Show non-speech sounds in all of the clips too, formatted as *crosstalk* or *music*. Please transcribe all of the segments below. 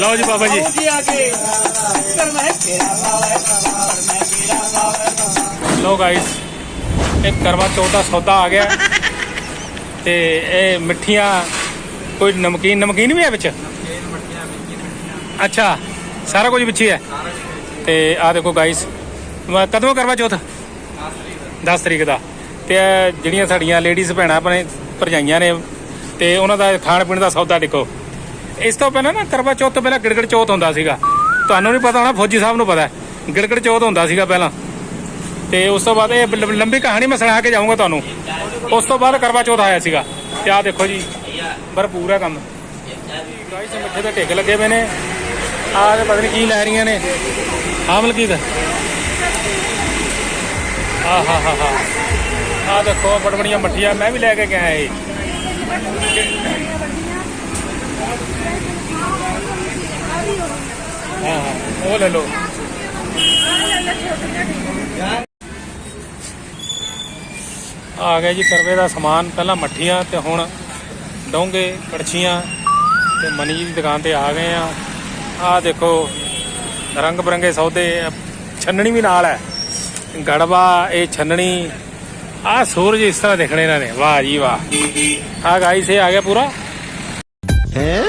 ਲਓ ਜੀ ਬਾਬਾ ਜੀ। ਜੀ ਆ ਕੇ। ਕਰ ਮੈਂ ਤੇਰਾ ਵਾਲਾ ਕਰ ਮੈਂ ਤੇਰਾ ਵਾਲਾ ਲੋ ਗਾਇਸ ਇਹ ਕਰਵਾ ਚੌਥ ਦਾ ਸੌਦਾ ਆ ਗਿਆ। ਤੇ ਇਹ ਮਿੱਠੀਆਂ ਕੋਈ ਨਮਕੀਨ ਨਮਕੀਨ ਵੀ ਹੈ ਵਿੱਚ? ਅੱਛਾ ਸਾਰਾ ਕੁਝ ਵਿੱਚ ਹੀ ਹੈ। ਤੇ ਆ ਦੇਖੋ ਗਾਇਸ ਕਦੋਂ ਕਰਵਾ ਚੌਥ? 10 ਤਰੀਕ ਦਾ। ਤੇ ਇਹ ਜਿਹੜੀਆਂ ਸਾਡੀਆਂ ਲੇਡੀਜ਼ ਭੈਣਾਂ ਆਪਣੇ ਭਰਜਾਈਆਂ ਨੇ ਤੇ ਉਹਨਾਂ ਦਾ ਖਾਣ ਪੀਣ ਦਾ ਸੌਦਾ ਦੇਖੋ। ਇਸ ਤੋਂ ਪਹਿਲਾਂ ਨਾ ਕਰਵਾ ਚੌਥ ਤੋਂ ਪਹਿਲਾਂ ਗਿੜਗੜ ਚੌਥ ਹੁੰਦਾ ਸੀਗਾ। ਤੁਹਾਨੂੰ ਨਹੀਂ ਪਤਾ ਹੋਣਾ, ਫੌਜੀ ਸਾਹਿਬ ਨੂੰ ਪਤਾ ਗਿੜਗੜ ਚੌਥ ਹੁੰਦਾ ਸੀਗਾ ਪਹਿਲਾਂ। ਤੇ ਉਸ ਤੋਂ ਬਾਅਦ ਇਹ ਲੰਬੀ ਕਹਾਣੀ ਮੈਂ ਸੁਣਾ ਕੇ ਜਾਊਂਗਾ ਤੁਹਾਨੂੰ। ਉਸ ਤੋਂ ਬਾਅਦ ਕਰਵਾ ਚੌਥ ਆਇਆ ਸੀਗਾ। ਤੇ ਆਹ ਦੇਖੋ ਜੀ, ਭਰਪੂਰ ਹੈ ਕੰਮ। ਗਾਇਸ, ਮਿੱਠੇ ਦੇ ਢਿੱਗ ਲੱਗੇ ਪਏ ਨੇ। ਆਹ ਤੇ ਪਤਾ ਨਹੀਂ ਕੀ ਲੈ ਰਹੀਆਂ ਨੇ। ਆਹ ਮਲਕੀਤ। ਆਹ, ਹਾ ਹਾ ਹਾ। ਆਹ ਦੇਖੋ ਬੜ ਮੱਠੀਆਂ, ਮੈਂ ਵੀ ਲੈ ਕੇ ਗਿਆ ਇਹ ਹਾਂ ਹਾਂ ਉਹ ਲੈ ਲਓ। ਆ ਗਿਆ ਜੀ ਕਰਵੇ ਦਾ ਸਮਾਨ, ਪਹਿਲਾਂ ਮੱਠੀਆਂ ਤੇ ਹੁਣ ਡੋਂਗੇ, ਕੜਛੀਆਂ ਤੇ ਮਨੀ ਦੀ ਦੁਕਾਨ ਤੇ ਆ ਗਏ ਆ। ਆ ਦੇਖੋ ਰੰਗ ਬਰੰਗੇ ਸੌਦੇ ਛੰਨਣੀ ਵੀ ਨਾਲ ਹੈ। ਗੜਵਾ, ਇਹ ਛੰਨਣੀ ਆ ਸੂਰਜ ਇਸ ਤਰ੍ਹਾਂ ਦੇਖਣੇ ਇਹਨਾਂ ਨੇ। ਵਾਹ ਜੀ ਵਾਹ। ਆ ਗਾਈਸ ਇਹ ਆ ਗਿਆ ਪੂਰਾ। ਹੈ?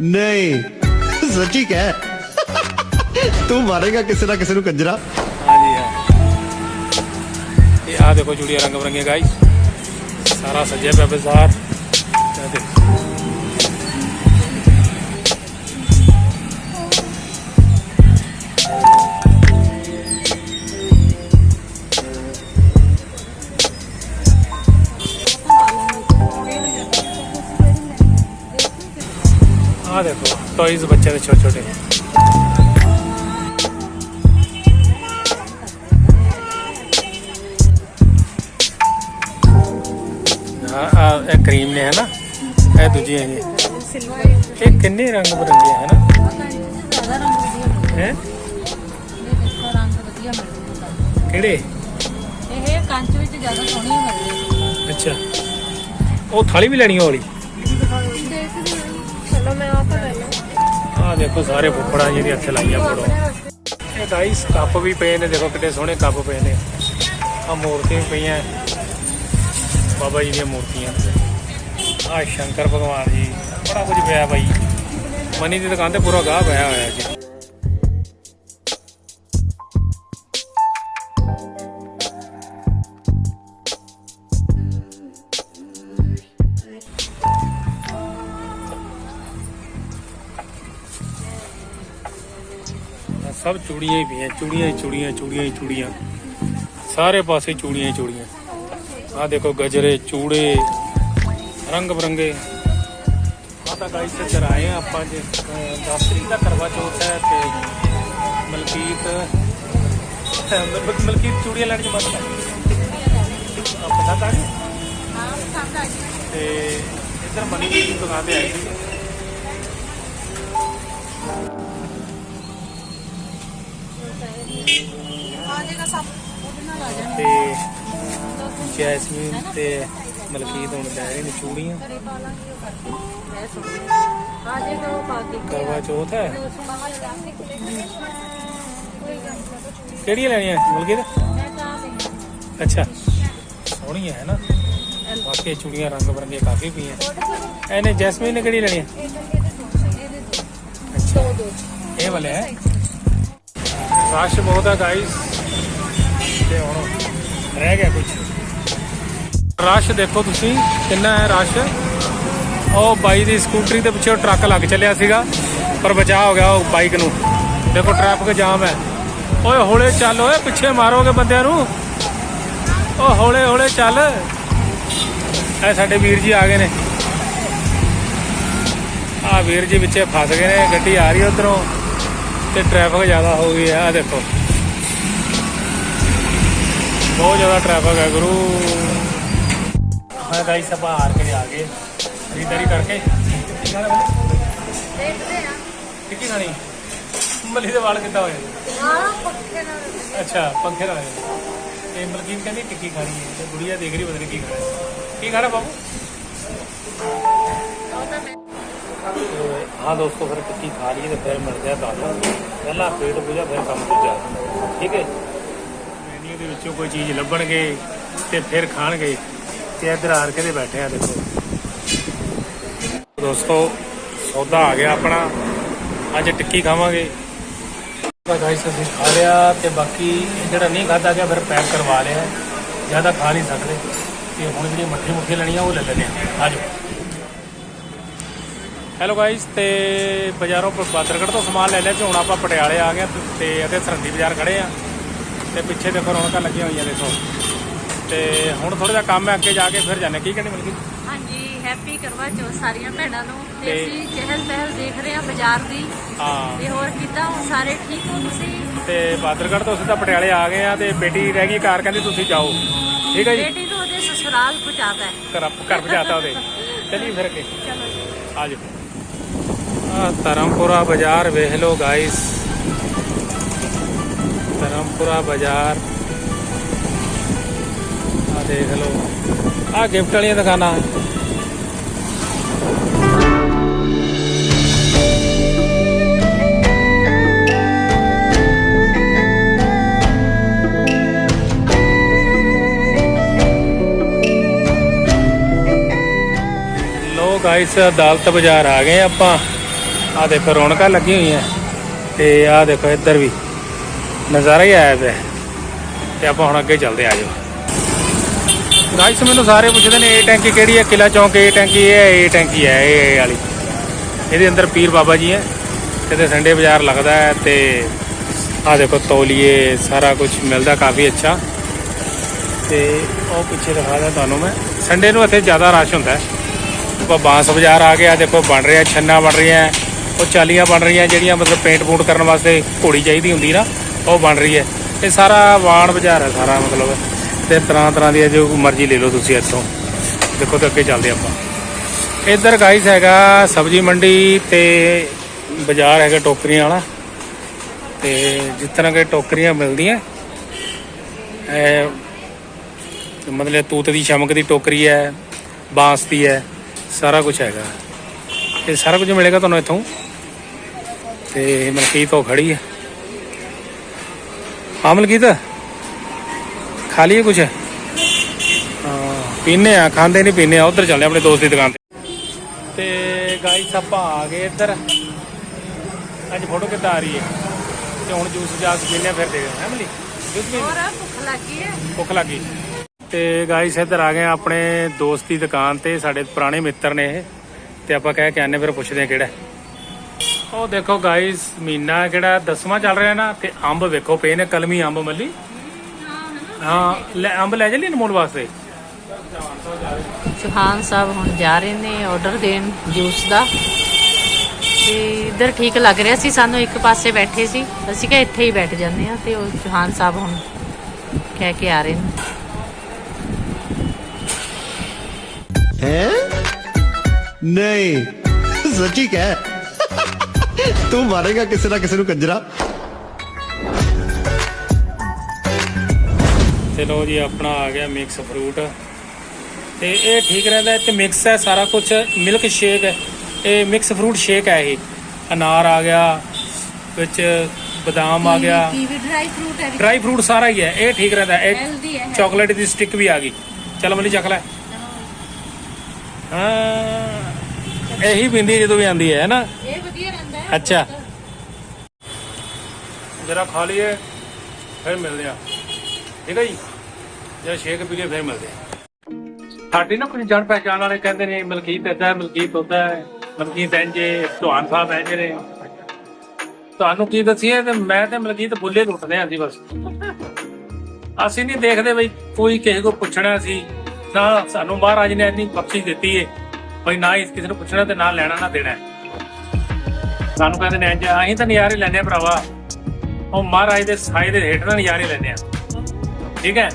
ਨਹੀਂ, ਸੱਚੀ ਕਹਿ। ਤੂੰ ਮਾਰੇਗਾ ਕਿਸੇ ਨਾ ਕਿਸੇ ਨੂੰ ਕੰਜਰਾ। ਹਾਂਜੀ ਆ ਦੇਖੋ ਚੂੜੀਆਂ ਰੰਗ ਬਰੰਗੀਆਂ ਗਾਈਸ ਸਾਰਾ ਸਜਿਆ ਪਿਆ ਬਾਜ਼ਾਰ। ਦੇਖੋ। ਆ ਦੇਖੋ ਟੌਇਜ਼ ਬੱਚਿਆਂ ਦੇ ਛੋਟੇ ਛੋਟੇ ਹਾਂ ਆ ਕਰੀਮ ਨੇ ਹੈ ਨਾ ਇਹ ਦੂਜੀਆਂ ਨੇ ਇਹ ਕਿੰਨੇ ਰੰਗ ਬਰੰਗੇ ਹੈ ਨਾ ਜ਼ਿਆਦਾ ਰੰਗ ਵਧੀਆ ਹੈ? ਦੇਖੋ ਰੰਗ ਵਧੀਆ ਮਿਲਦੇ ਕਿਹੜੇ? ਇਹ ਕੰਚ ਵਿੱਚ ਜ਼ਿਆਦਾ ਸੋਹਣੀ ਮਿਲਦੀ ਅੱਛਾ। ਉਹ ਥਾਲੀ ਵੀ ਲੈਣੀ ਉਹ ਵਾਲੀ ਚਲੋ ਮੈਂ ਆਪ ਲੈ ਲਾਂ ਆ ਦੇਖੋ, ਸਾਰੇ ਫੁੱਫੜਾਂ ਜਿਹਦੀ ਇੱਥੇ ਲਾਈਆਂ ਫੋਟੋ ਇਹ ਗਾਈਸ ਕੱਪ ਵੀ ਪਏ ਨੇ, ਦੇਖੋ ਕਿੰਨੇ ਸੋਹਣੇ ਕੱਪ ਪਏ ਨੇ। ਆ ਮੂਰਤੀਆਂ ਵੀ ਪਈਆਂ। ਬਾਬਾ ਜੀ ਦੀਆਂ ਮੂਰਤੀਆਂ ਆ ਸ਼ੰਕਰ ਭਗਵਾਨ ਜੀ, ਬੜਾ ਕੁਝ ਪਿਆ ਬਾਈ। ਮਨੀ ਦੀ ਦੁਕਾਨ ਤੇ ਪੂਰਾ ਗਾਹ ਪਿਆ ਹੋਇਆ ਜੀ। ਸਭ ਚੂੜੀਆਂ ਹੀ ਪਈਆਂ, ਚੂੜੀਆਂ ਚੂੜੀਆਂ ਚੂੜੀਆਂ ਚੂੜੀਆਂ। ਸਾਰੇ ਪਾਸੇ ਚੂੜੀਆਂ ਹੀ ਚੂੜੀਆਂ। ਆ ਦੇਖੋ ਗਜਰੇ ਚੂੜੇ ਰੰਗ ਬਰੰਗੇ। ਆ ਤਾਂ ਗਾਈਸ ਆਏ ਆ ਆਪਾਂ ਜੇ। 10 ਤਰੀਕ ਦਾ ਕਰਵਾ ਚੌਥ ਹੈ ਤੇ ਮਲਕੀਤ ਮਲ- ਮਲਕੀਤ ਚੂੜੀਆਂ ਲੈਣ ਚ ਮਤ ਆ ਪਸੰਦ ਆ ਗਈ ਤੇ ਇੱਧਰ ਮਨੀ ਦੀ ਦੁਕਾਨ ਤੇ ਆਏ ਸੀ। ਤੇ ਜੈਸਮੀਨ ਤੇ ਮਲਕੀਤ ਹੁਣ ਲੈ ਰਹੇ ਨੇ ਚੂੜੀਆਂ। ਕਰਵਾ ਚੌਥ ਹੈ। ਕਿਹੜੀਆਂ ਲੈਣੀਆਂ ਮਲਕੀਤ? ਅੱਛਾ। ਸੋਹਣੀਆਂ ਹੈ ਨਾ। ਬਾਕੀ ਚੂੜੀਆਂ ਰੰਗ ਬਰੰਗੇ ਕਾਫੀ ਪਈਆਂ। ਇਹਨੇ ਜੈਸਮੀਨ ਨੇ ਕਿਹੜੀ ਲੈਣੀ ਹੈ ਇਹ ਵਾਲੇ ਹੈ। ਰਸ਼ ਬਹੁਤ ਹੈ ਗਾਈਸ ਤੇ ਹੁਣ ਰਹਿ ਗਿਆ ਕੁਝ ਰਸ਼ ਦੇਖੋ ਤੁਸੀਂ, ਕਿੰਨਾ ਹੈ ਰਸ਼? ਉਹ ਬਾਈ ਦੀ ਸਕੂਟਰੀ ਦੇ ਪਿੱਛੇ ਟਰੱਕ ਲੱਗ ਚੱਲਿਆ ਸੀਗਾ, ਪਰ ਬਚਾਅ ਹੋ ਗਿਆ ਉਹ ਬਾਈਕ ਨੂੰ। ਦੇਖੋ ਟ੍ਰੈਫਿਕ ਜਾਮ ਹੈ। ਓਏ ਹੌਲੇ ਚੱਲ, ਓਏ ਪਿੱਛੇ ਮਾਰੋਗੇ ਬੰਦਿਆਂ ਨੂੰ? ਓ ਹੌਲੇ ਹੌਲੇ ਚੱਲ। ਇਹ ਸਾਡੇ ਵੀਰ ਜੀ ਆ ਗਏ ਨੇ। ਆ ਵੀਰ ਜੀ ਵਿੱਚੇ ਫਸ ਗਏ ਨੇ, ਗੱਡੀ ਆ ਰਹੀ ਉਧਰੋਂ। ਤੇ ਟ੍ਰੈਫਿਕ ਜ਼ਿਆਦਾ ਹੋ ਗਈ ਆ ਦੇਖੋ। ਬਹੁਤ ਜ਼ਿਆਦਾ ਟ੍ਰੈਫਿਕ ਹੈ ਗੁਰੂ। ਹਾਂ ਗਾਈਸ ਆਪਾਂ ਹਾਰ ਕੇ ਆ ਗਏ। ਖਰੀਦਦਾਰੀ ਕਰਕੇ। ਦੇਖਦੇ ਆ। ਟਿੱਕੀ ਖਾਣੀ? ਮੱਲੀ ਦੇ ਵਾਲ ਕਿੱਦਾਂ ਹੋਏ? ਹਾਂ ਪੱਕੇ ਨਾਲ ਅੱਛਾ ਪੰਖੇ ਨਾਲ ਤੇ ਮਲਕੀਤ ਕਹਿੰਦੀ ਟਿੱਕੀ ਖਾਣੀ ਹੈ। ਤੇ ਗੁੜੀਆ ਦੇਖ ਰਹੀ ਨਹੀਂ ਕੀ ਖਾਣਾ ਹੈ। ਕੀ ਖਾਣਾ ਬਾਬੂ? ਹਾਂ ਦੋਸਤੋ ਫਿਰ ਟਿੱਕੀ ਖਾ ਲਈਏ ਤੇ ਫਿਰ ਮਿਲਦੇ ਆ ਤੁਹਾਨੂੰ। ਪਹਿਲਾਂ ਪੇਟ ਪੂਜਾ ਫਿਰ ਕੰਮ ਦੂਜਾ। ਠੀਕ ਹੈ? ਮੈਨੂ ਦੇ ਵਿੱਚੋਂ ਕੋਈ ਚੀਜ਼ ਲੱਭਣਗੇ ਤੇ ਫਿਰ ਖਾਣਗੇ। ਤੇ ਇੱਧਰ ਆਰ ਕੇ ਦੇ ਬੈਠੇ ਆ ਦੇਖੋ। ਦੋਸਤੋ, ਸੌਦਾ ਆ ਗਿਆ ਆਪਣਾ। ਅੱਜ ਟਿੱਕੀ ਖਾਵਾਂਗੇ। ਗਾਇਸ ਅਸੀਂ ਖਾ ਲਿਆ ਤੇ ਬਾਕੀ ਜਿਹੜਾ ਨਹੀਂ ਖਾਧਾ ਗਿਆ, ਫਿਰ ਪੈਕ ਕਰਵਾ ਲਿਆ। ਜ਼ਿਆਦਾ ਖਾ ਨਹੀਂ ਸਕਦੇ। ਤੇ ਹੁਣ ਜਿਹੜੀ ਮੱਠੀ ਮੁੱਠੀ ਲੈਣੀ ਆ ਉਹ ਲੈ ਲੈਣੇ ਆ ਆਜੋ ਹੈਲੋ ਗਾਇਸ ਤੇ ਬਾਜ਼ਾਰੋਂ ਪ- ਤੋਂ ਸਮਾਨ ਲੈ ਲਿਆ ਤੇ ਹੁਣ ਆਪਾਂ ਪਟਿਆਲੇ ਆ ਗਏ ਤੇ ਅਤੇ ਸਰਹੰਦੀ ਬਾਜ਼ਾਰ ਖੜੇ ਆ ਤੇ ਪਿੱਛੇ ਦੇਖੋ ਰੌਣਕਾਂ ਲੱਗੀਆਂ ਹੋਈਆਂ, ਦੇਖੋ। ਤੇ ਹੁਣ ਥੋੜਾ ਜਿਹਾ ਕੰਮ ਹੈ ਅੱਗੇ ਜਾ ਕੇ ਫਿਰ ਜਾਣੇ ਕੀ ਕਹਿੰਦੇ ਮਿਲ ਗਈ ਹਾਂਜੀ ਹੈਪੀ ਕਰਵਾ ਚੌਥ ਸਾਰੀਆਂ ਭੈਣਾਂ ਨੂੰ। ਤੇ ਤੇ- ਅਸੀਂ ਚਹਿਲ ਪਹਿਲ ਦੇਖ ਰਹੇ ਹਾਂ ਬਾਜ਼ਾਰ ਦੀ। ਹਾਂ। ਤੇ ਹੋਰ ਕਿੱਦਾਂ ਹੋ ਸਾਰੇ ਠੀਕ ਹੋ ਤੁਸੀਂ? ਤੇ ਬਾਦਰਗੜ੍ਹ ਤੋਂ ਸਿੱਧਾ ਪਟਿਆਲੇ ਆ ਗਏ ਆ ਤੇ ਬੇਟੀ ਰਹਿ ਗਈ ਕਾਰ ਕਹਿੰਦੀ ਤੁਸੀਂ ਜਾਓ। ਠੀਕ ਹੈ ਜੀ? ਬੇਟੀ ਨੂੰ ਉਹਦੇ ਸਸੁਰਾਲ ਪਹੁੰਚਾਤਾ ਹੈ। ਘਰ ਘਰ ਪਹੁੰਚਾਤਾ ਉਹਦੇ। ਚਲੀ ਫਿਰ ਚਲੋ ਜੀ। ਆ ਜਾਓ। ਆ ਧਰਮਪੁਰਾ ਬਾਜ਼ਾਰ ਵੇਖ ਲਓ ਗਾਇਸ ਧਰਮਪੁਰਾ ਬਾਜ਼ਾਰ। ਦੇਖ ਲਓ। ਆ ਗਿਫਟ ਵਾਲੀਆਂ ਦੁਕਾਨਾਂ। ਲੋ ਗਾਇਸ ਅਦਾਲਤ ਬਾਜ਼ਾਰ ਆ ਗਏ ਆਪਾਂ। ਆ ਦੇਖੋ, ਰੌਣਕਾਂ ਲੱਗੀ ਹੋਈਆਂ। ਤੇ ਆ ਦੇਖੋ, ਇੱਧਰ ਵੀ ਨਜ਼ਾਰਾ ਹੀ ਆਇਆ ਪਿਆ। ਤੇ ਆਪਾਂ ਹੁਣ ਅੱਗੇ ਚੱਲਦੇ ਆ ਜਾਓ। ਗਾਇਸ ਮੈਨੂੰ ਸਾਰੇ ਪੁੱਛਦੇ ਨੇ, ਇਹ ਟੈਂਕੀ ਕਿਹੜੀ ਹੈ? ਕਿਲਾ ਚੌਂਕ, ਇਹ ਟੈਂਕੀ ਇਹ ਹੈ, ਇਹ ਟੈਂਕੀ ਹੈ, ਇਹ ਇਹ ਵਾਲੀ। ਇਹਦੇ ਅੰਦਰ ਪੀਰ ਬਾਬਾ ਜੀ ਹੈ। ਕਿਤੇ ਸੰਡੇ ਬਾਜ਼ਾਰ ਲੱਗਦਾ ਹੈ ਤੇ ਆ ਦੇਖੋ, ਤੌਲੀਏ, ਸਾਰਾ ਕੁਝ ਮਿਲਦਾ, ਕਾਫੀ ਅੱਛਾ। ਤੇ ਉਹ ਪਿੱਛੇ ਦਿਖਾ ਦਿਆਂ ਤੁਹਾਨੂੰ ਮੈਂ। ਸੰਡੇ ਨੂੰ ਇੱਥੇ ਜ਼ਿਆਦਾ ਰਸ਼ ਹੁੰਦਾ ਹੈ। ਆਪਾਂ ਬਾਂਸ ਬਾਜ਼ਾਰ ਆ ਗਿਆ, ਦੇਖੋ, ਬਣ ਰਿਹਾ, ਛੰਨਾ ਬਣ ਰਿਹਾ ਉਹ ਚਾਲੀਆਂ ਬਣ ਰਹੀਆਂ, ਜਿਹੜੀਆਂ ਮਤਲਬ ਪੇਂਟ ਪੂੰਟ ਕਰਨ ਵਾਸਤੇ ਘੋੜੀ ਚਾਹੀਦੀ ਹੁੰਦੀ ਨਾ, ਉਹ ਬਣ ਰਹੀ ਹੈ। ਇਹ ਸਾਰਾ ਵਾਣ ਬਾਜ਼ਾਰ ਹੈ, ਸਾਰਾ ਮਤਲਬ। ਤੇ ਤਰ੍ਹਾਂ ਤਰ੍ਹਾਂ ਦੀਆਂ ਜੋ ਮਰਜ਼ੀ ਲੈ ਲਓ ਤੁਸੀਂ ਇੱਥੋਂ। ਦੇਖੋ ਤੇ ਅੱਗੇ ਚੱਲਦੇ ਆਪਾਂ। ਇੱਧਰ ਗਾਈਸ ਹੈਗਾ ਸਬਜ਼ੀ ਮੰਡੀ ਤੇ ਬਾਜ਼ਾਰ ਹੈਗਾ ਟੋਕਰੀਆਂ ਵਾਲਾ। ਤੇ ਜਿਸ ਤਰ੍ਹਾਂ ਕਿ ਟੋਕਰੀਆਂ ਮਿਲਦੀਆਂ। ਮਤਲਬ ਤੂਤ ਦੀ ਸ਼ਮਕ ਦੀ ਟੋਕਰੀ ਹੈ ਬਾਂਸ ਦੀ ਹੈ ਸਾਰਾ ਕੁਝ ਹੈਗਾ। ਇਹ ਸਾਰਾ ਕੁਝ ਮਿਲੇਗਾ ਤੁਹਾਨੂੰ ਇੱਥੋਂ। ਤੇ ਮਲਕੀਤ ਉਹ ਖੜੀ ਹੈ ਹਾਂ ਮਲਕੀਤ। ਖਾ ਲਈਏ ਕੁਝ ਹਾਂ ਪੀਨੇ ਆ ਖਾਂਦੇ ਨਹੀਂ ਪੀਨੇ ਆ ਉਧਰ ਚੱਲਦੇ ਆ ਆਪਣੇ ਦੋਸਤ ਦੀ ਦੁਕਾਨ ਤੇ। ਤੇ ਗਾਈਸ ਆਪਾਂ ਆ ਗਏ ਇੱਧਰ। ਅੱਜ ਫੋਟੋ ਕਿੱਦਾਂ ਆ ਰਹੀ ਹੈ? ਤੇ ਹੁਣ ਜੂਸ ਜਾਸ ਪੀਨੇ ਆ ਫਿਰ ਦੇ ਹੈ ਮਲੀ? ਜੂਸ ਪੀਨੇ ਹੋਰ ਭੁੱਖ ਲੱਗੀ ਹੈ। ਭੁੱਖ ਲੱਗੀ ਤੇ ਗਾਈਸ ਇੱਧਰ ਆ ਗਏ ਆਪਣੇ ਦੋਸਤ ਦੀ ਦੁਕਾਨ ਤੇ ਸਾਡੇ ਪੁਰਾਣੇ ਮਿੱਤਰ ਨੇ ਇਹ। ਤੇ ਆਪਾਂ ਕਹਿ ਕੇ ਆਨੇ ਫਿਰ ਪੁੱਛਦੇ ਆ ਕਿਹੜਾ ਉਹ ਦੇਖੋ ਗਾਈਸ ਮਹੀਨਾ ਕਿਹੜਾ ਦਸਵਾਂ ਚੱਲ ਰਿਹਾ ਨਾ ਤੇ ਅੰਬ ਵੇਖੋ ਪਏ ਨੇ ਕਲਮੀ ਅੰਬ ਮੱਲੀ। ਹਾਂ ਲੈ ਅੰਬ ਲੈ ਜਲੀ ਅਨਮੋਲ ਵਾਸਤੇ? ਸੁਖਾਨ ਸਾਹਿਬ ਹੁਣ ਜਾ ਰਹੇ ਨੇ ਆਰਡਰ ਦੇਣ ਜੂਸ ਦਾ। ਤੇ ਇਧਰ ਠੀਕ ਲੱਗ ਰਿਹਾ ਸੀ ਸਾਨੂੰ ਇੱਕ ਪਾਸੇ ਬੈਠੇ ਸੀ। ਅਸੀਂ ਕਿ ਇੱਥੇ ਹੀ ਬੈਠ ਜਾਂਦੇ ਆ ਤੇ ਉਹ ਸੁਖਾਨ ਸਾਹਿਬ ਹੁਣ ਕਹਿ ਕੇ ਆ ਰਹੇ ਨੇ। ਹੈ? ਨਹੀਂ। ਸੱਚੀ ਕਹਿ। ਤੂੰ ਮਾਰੇਗਾ ਕਿਸੇ ਨਾ ਕਿਸੇ ਨੂੰ ਕੰਜਰਾ। ਚਲੋ ਜੀ ਆਪਣਾ ਆ ਗਿਆ ਮਿਕਸ ਫਰੂਟ ਤੇ ਇਹ ਠੀਕ ਰਹਿੰਦਾ ਤੇ ਮਿਕਸ ਹੈ ਸਾਰਾ ਕੁਝ ਮਿਲਕ ਸ਼ੇਕ ਹੈ। ਇਹ ਮਿਕਸ ਫਰੂਟ ਸ਼ੇਕ ਹੈ ਇਹ। ਅਨਾਰ ਆ ਗਿਆ ਵਿੱਚ ਬਦਾਮ ਆ ਗਿਆ। ਕੀਵੀ ਡਰਾਈ ਫਰੂਟ ਹੈ ਡਰਾਈ ਫਰੂਟ ਸਾਰਾ ਹੀ ਹੈ ਇਹ ਠੀਕ ਰਹਿੰਦਾ ਇਹ ਚਾਕਲੇਟ ਦੀ ਸਟਿਕ ਵੀ ਆ ਗਈ। ਚਲ ਮਲੀ ਚੱਕ ਲੈ। ਹਾਂ ਇਹੀ ਬਿੰਦੀ ਜਦੋਂ ਵੀ ਆਂਦੀ ਹੈ ਨਾ? ਇਹ ਵਧੀਆ ਰਹਿੰਦਾ ਹੈ। ਅੱਛਾ। ਜਰਾ ਖਾ ਲਈਏ ਫਿਰ ਮਿਲਦੇ ਆ ਠੀਕ ਹੈ ਜੀ? ਜੇ ਸ਼ੇਕ ਪੀ ਕੇ ਫਿਰ ਮਿਲਦੇ ਆ। ਸਾਡੀ ਨਾ ਕੁਝ ਜਾਣ ਪਹਿਚਾਣ ਵਾਲੇ ਕਹਿੰਦੇ ਨੇ, ਮਲਕੀਤ ਏਦਾਂ ਮਲਕੀਤ ਹੁੰਦਾ ਹੈ, ਮਲਕੀਤ ਇੰਜੇ ਤੁਹਾਨ ਸਾਹਿਬ ਇੰਜੇ ਨੇ। ਤੁਹਾਨੂੰ ਕੀ ਦੱਸੀਏ, ਤੇ ਮੈਂ ਤੇ ਮਲਕੀਤ ਬੁੱਲੇ ਲੁੱਟਦੇ ਆਂ ਅਸੀਂ ਬਸ। ਅਸੀਂ ਨਹੀਂ ਦੇਖਦੇ ਬਈ ਕੋਈ ਕਿਸੇ ਕੋ ਪੁੱਛਣਾ ਸੀ, ਨਾ ਸਾਨੂੰ ਮਹਾਰਾਜ ਨੇ ਇੰਨੀ ਬਖਸ਼ਿਸ਼ ਦਿੱਤੀ ਏ, ਬਈ ਨਾ ਹੀ ਕਿਸੇ ਨੂੰ ਪੁੱਛਣਾ ਤੇ ਨਾ ਲੈਣਾ, ਨਾ ਦੇਣਾ। ਸਾਨੂੰ ਕਹਿੰਦੇ ਨੇ ਇੰਜ ਅਸੀਂ ਤਾਂ ਨਜ਼ਾਰੇ ਲੈਂਦੇ ਆ ਭਰਾਵਾ। ਉਹ ਮਹਾਰਾਜ ਦੇ ਸਾਏ ਦੇ ਹੇਠ ਨਾਲ ਨਜ਼ਾਰੇ ਲੈਂਦੇ ਆ ਠੀਕ ਹੈ?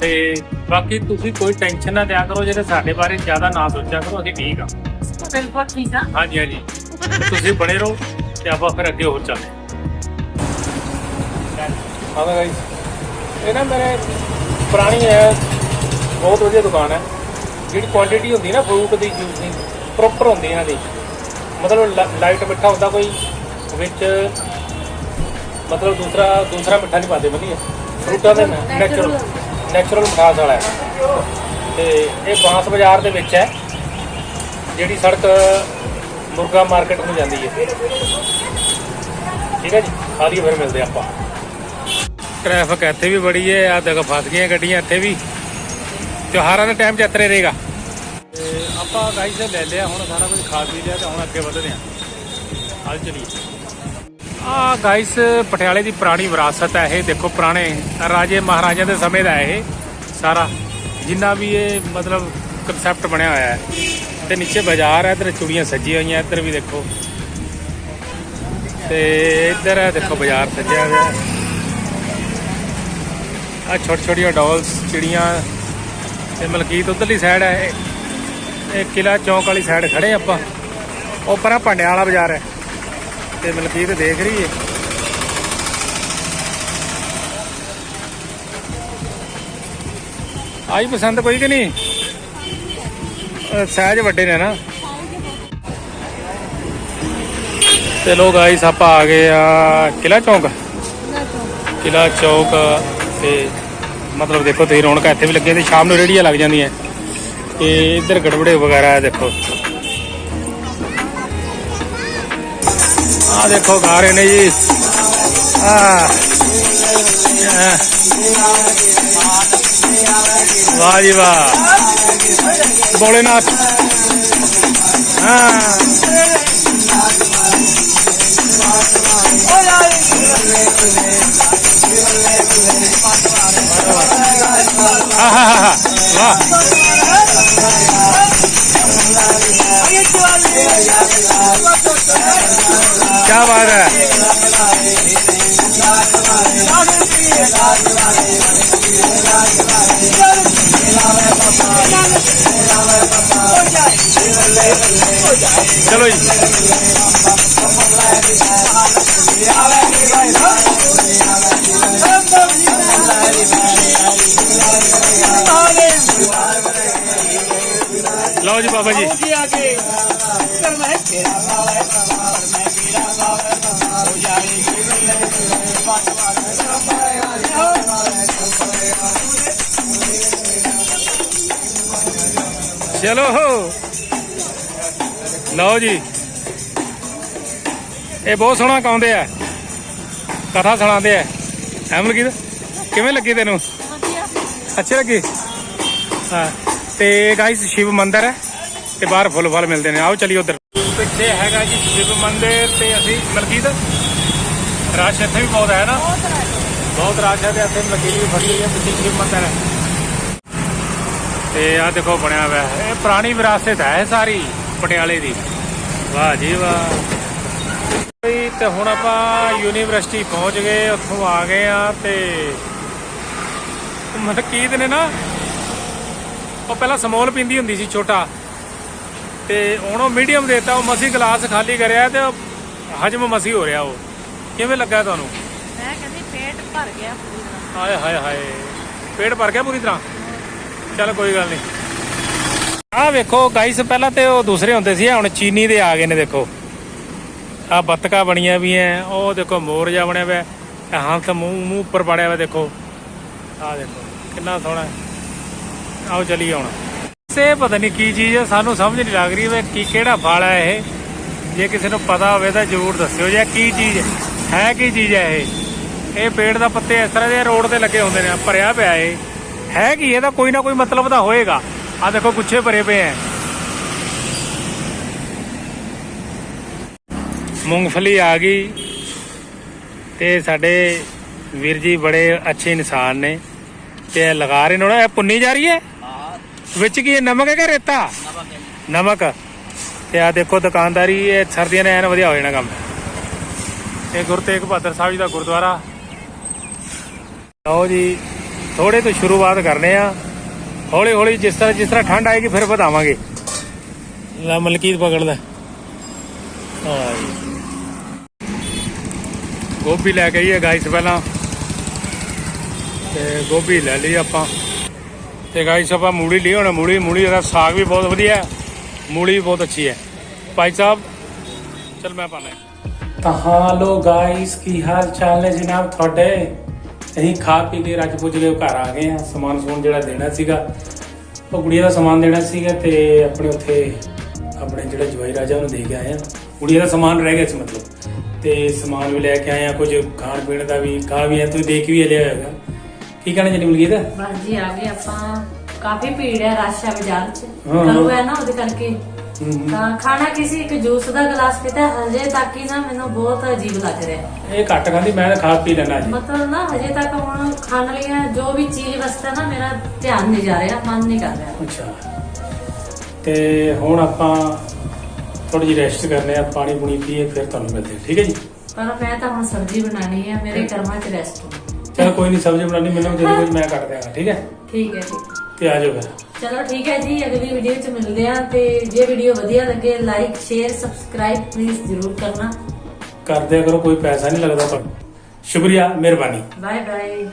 ਤੇ ਬਾਕੀ ਤੁਸੀਂ ਕੋਈ ਟੈਨਸ਼ਨ ਨਾ ਲਿਆ ਕਰੋ ਜਿਹੜੇ ਸਾਡੇ ਬਾਰੇ ਜ਼ਿਆਦਾ ਨਾ ਸੋਚਿਆ ਕਰੋ ਅਸੀਂ ਠੀਕ ਆ। ਬਿਲਕੁਲ ਠੀਕ ਆ। ਹਾਂਜੀ ਹਾਂਜੀ। ਤੁਸੀਂ ਬਣੇ ਰਹੋ ਤੇ ਆਪਾਂ ਫਿਰ ਅੱਗੇ ਹੋਰ ਚੱਲਦੇ ਹਾਂ। ਹਾਂ ਗਾਈਸ ਇਹ ਨਾ ਮੇਰੇ ਪੁਰਾਣੀ ਹੈ ਬਹੁਤ ਵਧੀਆ ਦੁਕਾਨ ਹੈ। ਜਿਹੜੀ ਕੁਆਂਟੀਟੀ ਹੁੰਦੀ ਨਾ ਫਰੂਟ ਦੀ ਜੂਸ ਦੀ ਪ੍ਰੋਪਰ ਹੁੰਦੀ ਇਹਨਾਂ ਦੀ। ਮਤਲਬ ਲਾਈਟ ਮਿੱਠਾ ਹੁੰਦਾ ਕੋਈ ਵਿੱਚ ਮਤਲਬ ਦੂਸਰਾ ਦੂਸਰਾ ਮਿੱਠਾ ਨਹੀਂ ਪਾਉਂਦੇ ਵਧੀਆ। ਫਰੂਟਾਂ ਦੇ ਨੈਚੁਰਲ ਨੈਚੁਰਲ ਮਿਠਾਸ ਵਾਲਾ ਹੈ। ਤੇ ਇਹ ਬਾਂਸ ਬਾਜ਼ਾਰ ਦੇ ਵਿੱਚ ਹੈ, ਜਿਹੜੀ ਸੜਕ ਮੁਰਗਾ ਮਾਰਕੀਟ ਨੂੰ ਜਾਂਦੀ ਹੈ। ਠੀਕ ਹੈ ਜੀ ਆਦੀ ਫਿਰ ਮਿਲਦੇ ਆਪਾਂ। ਟ੍ਰੈਫਿਕ ਇੱਥੇ ਵੀ ਬੜੀ ਹੈ ਆ ਦੇਖੋ ਫਸ ਗਈਆਂ ਗੱਡੀਆਂ ਇੱਥੇ ਵੀ। ਤਿਉਹਾਰਾਂ ਦੇ ਟਾਈਮ 'ਚ ਇਤਰੇ ਰਹੇਗਾ। ਤੇ ਆਪਾਂ ਗਾਈਸ ਲੈ ਲਿਆ, ਹੁਣ ਸਾਰਾ ਕੁਝ ਖਾ ਪੀ ਲਿਆ ਤੇ ਹੁਣ ਅੱਗੇ ਵਧਦੇ ਹਾਂ। ਹਾਲ ਚਲੀਏ ਆ ਗਾਈਸ ਪਟਿਆਲੇ ਦੀ ਪੁਰਾਣੀ ਵਿਰਾਸਤ ਹੈ ਇਹ। ਦੇਖੋ, ਪੁਰਾਣੇ ਰਾਜੇ ਮਹਾਰਾਜਿਆਂ ਦੇ ਸਮੇਂ ਦਾ ਇਹ ਸਾਰਾ। ਜਿੰਨਾ ਵੀ ਇਹ ਮਤਲਬ ਕਨਸੈਪਟ ਬਣਿਆ ਹੋਇਆ ਹੈ। ਤੇ ਨੀਚੇ ਬਾਜ਼ਾਰ ਹੈ, ਇੱਧਰ ਚੂੜੀਆਂ ਸੱਜੀਆਂ ਹੋਈਆਂ, ਇੱਧਰ ਵੀ ਦੇਖੋ। ਤੇ ਇੱਧਰ ਹੈ, ਦੇਖੋ, ਬਾਜ਼ਾਰ ਸੱਜਿਆ ਹੋਇਆ ਆ ਛੋਟੀ ਛੋਟੀਆਂ ਡਾਲਸ ਚਿੜੀਆਂ। ਤੇ ਮਲਕੀਤ ਉਧਰਲੀ ਸਾਈਡ ਹੈ। ਇਹ- ਇਹ ਕਿਲਾ ਚੌਂਕ ਵਾਲੀ ਸਾਈਡ ਖੜੇ ਆਪਾਂ। ਉਹ ਪਰਾਂ ਭਾਂਡਿਆਂ ਵਾਲਾ ਬਾਜ਼ਾਰ ਹੈ। ਤੇ ਮਲਕੀਤ ਦੇਖ ਰਹੀ ਹੈ ਆਈ ਪਸੰਦ ਕੋਈ ਕਿ ਨਹੀਂ? ਅਹ ਵੱਡੇ ਨੇ ਨਾ। ਤੇ ਲੋ ਗਾਈਸ ਆਪਾਂ ਆ ਗਏ ਆ ਕਿਲਾ ਚੌਂਕ। ਕਿਲਾ ਚੌਕ ਤੇ ਮਤਲਬ ਦੇਖੋ, ਤੁਸੀਂ ਰੌਣਕਾਂ ਇੱਥੇ ਵੀ ਲੱਗੀਆਂ ਤੇ ਸ਼ਾਮ ਨੂੰ ਰੇੜੀਆਂ ਲੱਗ ਜਾਂਦੀਆਂ। ਤੇ ਇੱਧਰ ਗੜਬੜੇ ਵਗੈਰਾ ਹੈ ਦੇਖੋ। ਆ ਦੇਖੋ ਗਾ ਰਹੇ ਨੇ ਜੀ। ਆ। ਵਾਹ ਜੀ ਵਾਹ। ਭੋਲੇਨਾਥ। ਹਾਂ। ਵਾਹ। ਕੀ ਬਾਤ ਹੈ ਚਲੋ ਜੀ ਲਓ ਜੀ ਬਾਬਾ ਚਲੋ ਲਓ ਜੀ। ਇਹ ਬਹੁਤ ਸੋਹਣਾ ਗਾਉਂਦੇ ਆ। ਕਥਾ ਸੁਣਾਉਂਦੇ ਆ। ਐਮ ਲੱਗੀ ਕਿਵੇਂ ਲੱਗੀ ਤੈਨੂੰ? ਅੱਛੀ ਲੱਗੀ? ਹਾਂ। ਤੇ ਗਾਇਸ ਸ਼ਿਵ ਮੰਦਿਰ ਹੈ। ਤੇ ਬਾਹਰ ਫੁੱਲ ਫਲ ਮਿਲਦੇ ਨੇ। ਆਓ ਚਲੀਏ ਉਧਰ। ਪਿੱਛੇ ਹੈਗਾ ਜੀ ਸ਼ਿਵ ਮੰਦਿਰ ਤੇ ਅਸੀਂ ਮਲਕੀਤ? ਰਸ਼ ਇੱਥੇ ਵੀ ਬਹੁਤ ਹੈ ਨਾ? ਬਹੁਤ ਰਸ਼ ਹੈ ਤੇ ਇੱਥੇ ਮਲਕੀਤ ਵੀ ਫੜੀ ਹੋਈ ਹੈ ਪਿੱਛੇ ਸ਼ਿਵ ਮੰਦਿਰ ਹੈ। ਤੇ ਆ ਦੇਖੋ ਬਣਿਆ ਹੋਇਆ ਹੈ। ਇਹ ਪੁਰਾਣੀ ਵਿਰਾਸਤ ਹੈ ਸਾਰੀ ਪਟਿਆਲੇ ਦੀ। ਵਾਹ ਜੀ ਵਾਹ। ਬਈ ਤੇ ਹੁਣ ਆਪਾਂ ਯੂਨੀਵਰਸਿਟੀ ਪਹੁੰਚ ਗਏ ਉੱਥੋਂ ਆ ਗਏ ਆ ਤੇ ਮਲਕੀਤ ਨੇ ਨਾ ਉਹ ਪਹਿਲਾਂ ਸਮੋਲ ਪੀਂਦੀ ਹੁੰਦੀ ਸੀ ਛੋਟਾ। ਤੇ ਹੁਣ ਉਹ ਮੀਡੀਅਮ ਦੇਤਾ ਉਹ ਮਸੀ ਗਲਾਸ ਖਾਲੀ ਕਰਿਆ ਤੇ ਹਜਮ ਮਸੀ ਹੋ ਰਿਹਾ ਉਹ। ਕਿਵੇਂ ਲੱਗਾ ਤੁਹਾਨੂੰ? ਮੈਂ ਕਹਿੰਦੀ ਪੇਟ ਭਰ ਗਿਆ ਪੂਰੀ ਤਰ੍ਹਾਂ। ਹਾਏ ਹਾਏ ਹਾਏ। ਪੇਟ ਭਰ ਗਿਆ ਪੂਰੀ ਤਰ੍ਹਾਂ? ਚਲ ਕੋਈ ਗੱਲ ਨਹੀਂ ਆਹ ਵੇਖੋ ਗਾਈਸ ਪਹਿਲਾਂ ਤੇ ਉਹ ਦੂਸਰੇ ਹੁੰਦੇ ਸੀ, ਹੁਣ ਚੀਨੀ ਦੇ ਆ ਗਏ ਨੇ, ਦੇਖੋ। ਆ ਬੱਤਕਾ ਬਣੀਆਂ ਵੀ ਐ, ਉਹ ਦੇਖੋ ਮੋਰ ਜਾ ਬਣਿਆ ਹੋਇਆ ਇਹ ਹਾਂ ਮੂੰਹ ਮੂੰਹ ਉੱਪਰ ਪੜਿਆ ਹੋਇਆ ਦੇਖੋ। ਆ ਦੇਖੋ, ਕਿੰਨਾ ਸੋਹਣਾ ਆਓ ਚਲੀ ਹੁਣ। ਸੇ ਪਤਾ ਨਹੀਂ ਕੀ ਚੀਜ਼ ਹੈ ਸਾਨੂੰ ਸਮਝ ਨਹੀਂ ਲੱਗ ਰਹੀ ਵੀ ਕੀ ਕਿਹੜਾ ਫਲ ਹੈ ਇਹ। ਜੇ ਕਿਸੇ ਨੂੰ ਪਤਾ ਹੋਵੇ ਤਾਂ ਜ਼ਰੂਰ ਦੱਸਿਓ, ਜੀ ਕੀ ਚੀਜ਼ ਹੈ। ਹੈ ਕੀ ਚੀਜ਼ ਹੈ ਇਹ? ਇਹ ਪੇੜ ਦਾ ਪੱਤੇ ਇਸ ਤਰ੍ਹਾਂ ਦੇ ਰੋਡ ਤੇ ਲੱਗੇ ਹੁੰਦੇ ਨੇ, ਭਰਿਆ ਪਿਆ ਇਹ। ਹੈ ਕੀ? ਇਹਦਾ ਕੋਈ ਨਾ ਕੋਈ ਮਤਲਬ ਤਾਂ ਹੋਏਗਾ। ਆ ਦੇਖੋ ਗੁੱਛੇ ਭਰੇ ਪਏ ਐ। ਮੂੰਗਫਲੀ ਆ ਗਈ ਤੇ ਸਾਡੇ ਵੀਰ ਜੀ ਬੜੇ ਅੱਛੇ ਇਨਸਾਨ ਨੇ ਤੇ ਇਹ ਲਗਾ ਰਹੇ ਨੇ। ਇਹ ਪੁੰਨੀ ਜਾ ਰਹੀ ਹੈ। ਵਿੱਚ ਕੀ ਨਮਕ ਹੈ ਕਿ ਰੇਤਾ? ਨਮਕ ਤੇ ਆ ਦੇਖੋ ਦੁਕਾਨਦਾਰੀ ਇਹ ਸਰਦੀਆਂ ਨੇ ਐਨ ਵਧੀਆ ਹੋ ਜਾਣਾ ਕੰਮ। ਇਹ ਗੁਰੂ ਤੇਗ ਬਹਾਦਰ ਸਾਹਿਬ ਜੀ ਦਾ ਗੁਰਦੁਆਰਾ। ਲਓ ਜੀ ਥੋੜੇ ਤੋਂ ਸ਼ੁਰੂਆਤ ਕਰਨੇ ਆ। ਹੌਲੀ ਹੌਲੀ ਜਿਸ ਤਰ੍ਹਾਂ ਜਿਸ ਤਰ੍ਹਾਂ ਠੰਡ ਆਏਗੀ ਫਿਰ ਵਧਾਵਾਂਗੇ। ਲੈ ਮਲਕੀਤ ਪਕੜਦਾ ਹਾਂ ਗੋਭੀ ਲੈ ਕੇ ਆਈਏ ਗਾਈਸ ਪਹਿਲਾਂ। ਤੇ ਗੋਭੀ ਲੈ ਲਈ ਆਪਾਂ। ਤੇ ਗਾਈਸ ਆਪਾਂ ਮੂਲੀ ਲਈ ਹੁਣ ਮੂਲੀ ਮੂਲੀ ਦਾ ਸਾਗ ਵੀ ਬਹੁਤ ਵਧੀਆ ਹੈ। ਮੂਲੀ ਵੀ ਬਹੁਤ ਅੱਛੀ ਹੈ। ਭਾਈ ਸਾਹਿਬ ਚਲ ਮੈਂ ਪਾਣਾ ਤਾਂ ਹਾਲੋ ਗਾਇਸ ਕੀ ਹਾਲ ਚਾਲ ਨੇ ਜਨਾਬ ਤੁਹਾਡੇ? ਅਸੀਂ ਖਾ ਪੀ ਕੇ ਰੱਜ ਪੁੱਜ ਕੇ ਘਰ ਆ ਗਏ ਆ ਸਮਾਨ ਸਮੂਨ ਜਿਹੜਾ ਦੇਣਾ ਸੀਗਾ ਉਹ ਗੁੜੀਆ ਦਾ ਸਮਾਨ ਦੇਣਾ ਸੀਗਾ ਤੇ ਆਪਣੇ ਉੱਥੇ ਆਪਣੇ ਜਿਹੜਾ ਜਵਾਈ ਰਾਜਾ ਉਹਨੂੰ ਦੇ ਕੇ ਆਏ ਆ ਗੁੜੀਆ ਦਾ ਸਮਾਨ ਰਹਿ ਗਿਆ ਸੀ ਮਤਲਬ। ਤੇ ਸਮਾਨ ਵੀ ਲੈ ਕੇ ਆਏ ਆ ਕੁਝ ਖਾਣ ਪੀਣ ਦਾ ਵੀ ਖਾ ਵੀ ਆ ਤੁਸੀਂ ਦੇਖ ਵੀ ਲਿਆ ਹੋਏਗਾ। ਕੀ ਕਹਿਣਾ ਜੀ ਮਲਕੀਤ ਬਸ ਜੀ ਆ ਗਏ ਆਪਾਂ। ਕਾਫੀ ਭੀੜ ਹੈ ਰਸ਼ ਬਾਜ਼ਾਰ 'ਚ। ਹਾਂ। ਕਰੂ ਹੈ ਨਾ ਉਹਦੇ ਕਰਕੇ। ਤਾਂ ਖਾਣਾ ਕਿਸੇ ਇੱਕ ਜੂਸ ਦਾ ਗਲਾਸ ਪੀਤਾ। ਹਜੇ ਤੱਕ ਹੀ ਨਾ ਮੈਨੂੰ ਬਹੁਤ ਅਜੀਬ ਲੱਗ ਰਿਹਾ। ਇਹ ਘੱਟ ਖਾਂਦੀ ਮੈਂ ਤਾਂ ਖਾ ਪੀ ਲੈਣਾ ਜੀ। ਮਤਲਬ ਨਾ ਹਜੇ ਤੱਕ ਹੁਣ ਖਾਣ ਲਈ ਜੋ ਵੀ ਚੀਜ਼ ਵਸਤਾ ਨਾ ਮੇਰਾ ਧਿਆਨ ਨਹੀਂ ਜਾ ਰਿਹਾ ਮਨ ਨਹੀਂ ਕਰ ਰਿਹਾ। ਅੱਛਾ। ਤੇ ਹੁਣ ਆਪਾਂ ਥੋੜੀ ਜਿਹੀ ਰੈਸਟ ਕਰਨੇ ਆ ਪਾਣੀ ਪੂਣੀ ਪੀਏ ਫਿਰ ਤੁਹਾਨੂੰ ਮਿਲਦੇ ਹਾਂ, ਠੀਕ ਹੈ ਜੀ? ਪਰ ਮੈਂ ਤਾਂ ਹੁਣ ਸਬਜ਼ੀ ਬਣਾਣੀ ਹੈ ਮੇਰੇ ਕਰਮਾਂ 'ਚ ਰੈਸਟ ਚਲ ਕੋਈ ਨਹੀਂ ਸਬਜ਼ੀ ਬਣਾਉਣੀ ਮੈਨੂੰ *laughs* ਜਦੋਂ ਕੁਝ ਮੈਂ ਕੱਟ ਦਿਆਂਗਾ ਠੀਕ ਹੈ? ਠੀਕ ਹੈ ਜੀ। ਤੇ ਆ ਜਾਓ ਫਿਰ। ਚਲੋ ਠੀਕ ਹੈ ਜੀ ਅਗਲੀ ਵੀਡੀਓ 'ਚ ਮਿਲਦੇ ਹਾਂ ਤੇ ਜੇ ਵੀਡੀਓ ਵਧੀਆ ਲੱਗੇ ਲਾਈਕ ਸ਼ੇਅਰ ਸਬਸਕ੍ਰਾਈਬ ਪਲੀਜ਼ ਜ਼ਰੂਰ ਕਰਨਾ। ਕਰ ਦਿਆ ਕਰੋ ਕੋਈ ਪੈਸਾ ਨਹੀਂ ਲੱਗਦਾ ਤੁਹਾਨੂੰ। ਸ਼ੁਕਰੀਆ ਮਿਹਰਬਾਨੀ। Bye bye